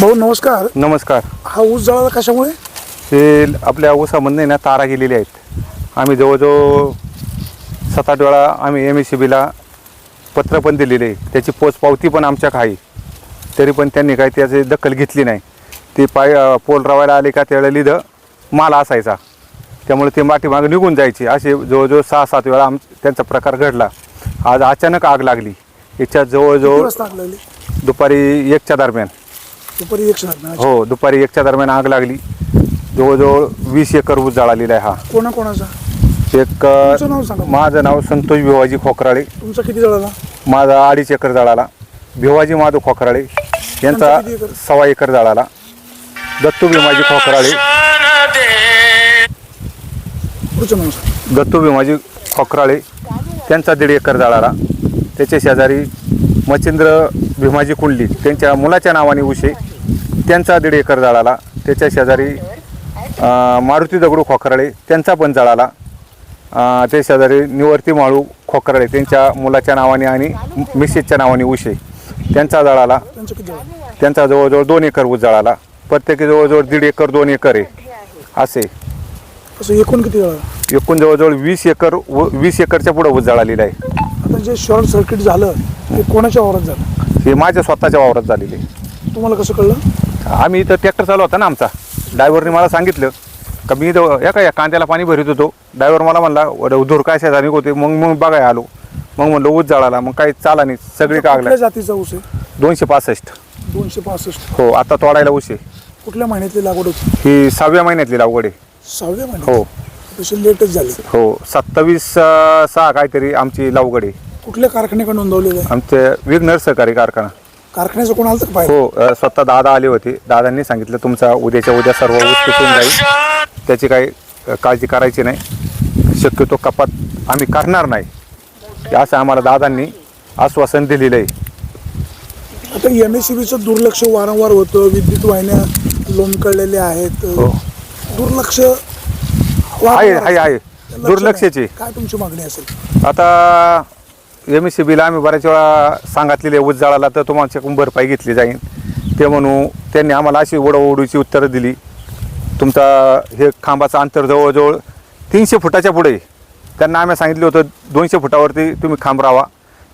भाऊ नमस्कार. नमस्कार. हा ऊस जळाला कशामुळे? हे आपल्या ऊसामधनं ना तारा गेलेल्या आहेत. आम्ही जवळजवळ सात आठ वेळा आम्ही एम एस सी बीला पत्र पण दिलेले आहे. त्याची पोचपावती पण आमच्याक आहे. तरी पण त्यांनी काही त्याची दखल घेतली नाही. ते पाय पोल रवायला आले का त्यावेळेला लिहिलं माल असायचा. त्यामुळे ते मागे निघून जायचे. असे जवळजवळ सहा सात वेळा आम त्यांचा प्रकार घडला. आज अचानक आग लागली. याच्यात किती जवळजवळ दुपारी एकच्या दरम्यान. दुपारी एकशे हो दुपारी एकच्या दरम्यान आग लागली. जवळजवळ वीस एकर ऊस जळालेला आहे हा. कोणा कोणाचा? एक नाव सांगा. माझं नाव संतोष भिवाजी खोकराळे. तुमचा किती जळाला? माझा अडीच एकर जळाला. भिवाजी माधव खोकराळे. यांचा किती एकर? सव्वा एकर जळाला. दत्तू भीमाजी खोकराळे. पुढचं नाव सांगा. दत्तू भीमाजी खोकराळे. त्यांचा दीड एकर जळाला. त्याच्या शेजारी मच्छिंद्र भीमाजी कुंडली. त्यांच्या मुलाच्या नावाने उशे त्यांचा दीड एकर जळाला त्याच्या शेजारी मारुती दगडू खोकराळे त्यांचा पण जळाला. त्या शेजारी निवर्ती माळू खोकराळे त्यांच्या मुलाच्या नावाने आणि मिसेसच्या नावाने उशे त्यांचा जळाला. त्यांचं जवळजवळ दोन एकर ऊस जळाला. प्रत्येकी जवळजवळ दीड एकर दोन एकर आहे. असे. एकूण किती एकूण जवळजवळ वीस एकर वीस एकरच्या पुढं ऊस जळालेला आहे. आता जे शॉर्ट सर्किट झालं ते कोणाच्या वावरात झालं? हे माझ्या स्वतःच्या वावरात झालेले तुम्हाला कसं कळलं? आम्ही इथं ट्रॅक्टर चालू होता ना आमचा. ड्रायव्हरने मला सांगितलं का मी इथं या का या कांद्याला पाणी भरीत होतो? ड्रायव्हर मला म्हणला "वड- धूर काय शेजारी होते? मग मग बघाय आलो. मग म्हणलं ऊस जळाला मग काही चाला नाही सगळी का कुठल्या जातीचा ऊस आहे? दोनशे पासष्ट. दोनशे पासष्ट. हो आता तोडायला ऊस आहे. कुठल्या महिन्यातली लागवड होती? ही सहाव्या महिन्यातली लागवड आहे. सहाव्या महिन्यात? हो. तशी लेटच झाली. हो सत्तावीस अं, सहा काहीतरी आमची लागवड आहे. कुठल्या कारखान्याकडे नोंदवलेलं आहे? आमचे विघ्नर सहकारी कारखाना. कारखान्याचं कोण आलं का पाहिजे हो अ, स्वतः दादा आले होते. दादांनी सांगितलं तुमचा उद्याच्या उद्या सर्व ऊस पिकून जाईल. त्याची काही अ, काळजी करायची नाही. शक्यतो कपात आम्ही करणार नाही. असं आम्हाला दादांनी आश्वासन दिलेलं आहे. आता एम एस दुर्लक्ष वारंवार होतं. विद्युत वाहिन्या लोंबकळलेल्या आहेत. हो. दुर्लक्ष आहे वारंवार आहे आहे. दुर्लक्षाची. काय तुमची मागणी असेल? आता एम एस सी बीला आम्ही बऱ्याच वेळा सांगितलेले ऊस जळाला तर तुम्हाला भरपाई घेतली जाईल ते म्हणू त्यांनी आम्हाला अशी ओढाओढीची उत्तरं दिली. तुमचा हे खांबाचं अंतर जवळजवळ तीनशे फुटाच्या पुढे. त्यांना आम्ही सांगितलं होतं दोनशे फुटावरती तुम्ही खांब राहा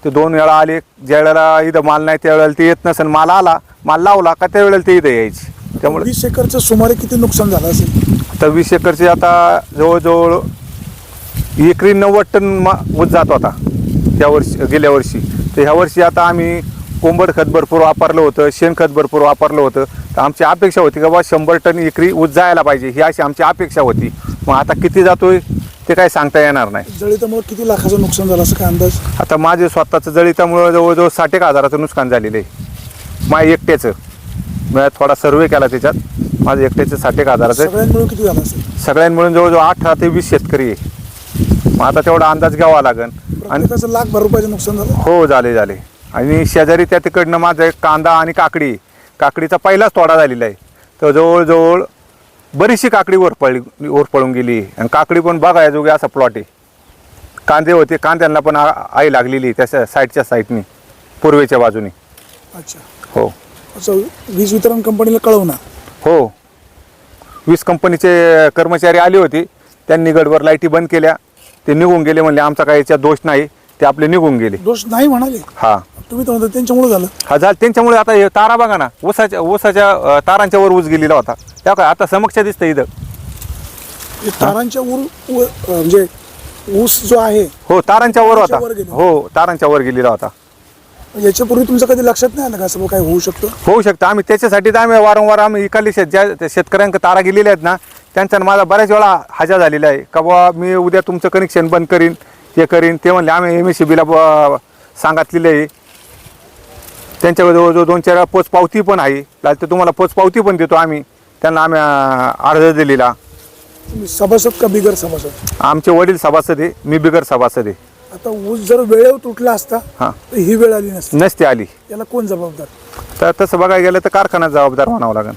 ते दोन वेळा आले ज्या वेळेला इथं माल नाही त्यावेळेला ते येत नसेल माल आला माल लावला का त्यावेळेला ते इथं यायचे. त्यामुळे वीस एकरचं सुमारे किती नुकसान झालं असेल? आता वीस एकरचे आता जवळजवळ एकरी नव्वद टन मा ऊस जात होता. त्या वर्षी गेल्या वर्षी. तर ह्या वर्षी आता आम्ही कोंबड खत भरपूर वापरलं होतं शेणखत भरपूर वापरलं होतं. तर आमची अपेक्षा होती का बा शंभर टन एकरी ऊस जायला पाहिजे ही अशी आमची अपेक्षा होती. मग आता किती जातोय ते काय सांगता येणार नाही. जळीतामुळे किती लाखाचं नुकसान झालं असं काय अंदाज? आता माझे स्वतःचं जळितामुळं जवळजवळ साठ एक हजाराचं नुकसान झालेलं आहे. माझ्या एकट्याचं. मी थोडा सर्वे केला त्याच्यात. माझं एकट्याचं साठ एक हजाराचं सगळ्यांना मिळून किती झालं असेल? जवळजवळ अठरा ते वीस शेतकरी आहे. मग आता तेवढा अंदाज घ्यावा लागेल. आणि प्रत्येकाचं लाख भर रुपयाचं नुकसान झालं? हो झाले झाले. आणि शेजारी त्या तिकडनं माझं एक कांदा आणि काकडी काकडीचा पहिलाच तोडा झालेला आहे. तर जवळजवळ बरीचशी काकडी वर वर पळून गेली. आणि काकडी पण बघाय जोगे असा प्लॉट आहे. कांदे होते कांद्यांना पण आ- आई लागलेली त्या साईडच्या साईडनी पूर्वेच्या बाजूनी. अच्छा. हो. असं वीज वितरण कंपनीला कळवणार हो. वीस कंपनीचे कर्मचारी आले होते. त्यांनी गडवर लाईटी बंद केल्या. ते निघून गेले म्हणले आमचा काही याच्यात दोष नाही. ते आपले निघून गेले. दोष नाही म्हणाले? हा. तुम्ही तर म्हणता त्यांच्यामुळे झालं. हा झालं. त्यांच्यामुळे आता हे तारा बघा ना ऊसाच्या ऊसाच्या अं, तारांच्या वर ऊस गेलेला होता. त्या काय आता समक्ष दिसतं इथं. हे तारांच्या वर म्हणजे ऊस जो आहे हो तारांच्या वर होता. तारांच्या वर गेले. हो तारांच्या वर गेलेला होता. याच्यापूर्वी तुमचं कधी लक्षात नाही आलं का असं काय होऊ शकतं? होऊ शकतं. आम्ही त्याच्यासाठी तर आम्ही वारंवार आम्ही इकडली शेत ज्या शेतकऱ्यांक तारा गेलेल्या आहेत ना त्यांचा माझा बऱ्याच वेळा हजा झालेला आहे. का बुवा मी उद्या तुमचं कनेक्शन बंद करीन हे करीन. ते म्हणले आम्ही एम एस सी बीला सांगितलेलं आहे. त्यांच्याकडे जवळजवळ दोन चार वेळा पोच पावती पण आहे. लागलं तर तुम्हाला पोच पावती पण देतो आम्ही. त्यांना आम्ही अर्ज दिलेला. सभासद का बिगर सभासद? आमचे वडील सभासद आहे. मी बिगर सभासद आहे. आता ऊस जर वेळेवर तुटला असता हां. तर ही वेळ आली नसती. नसते आली. याला कोण जबाबदार? तर तसं बघायला गेलं तर कारखाना जबाबदार म्हणावं लागेल.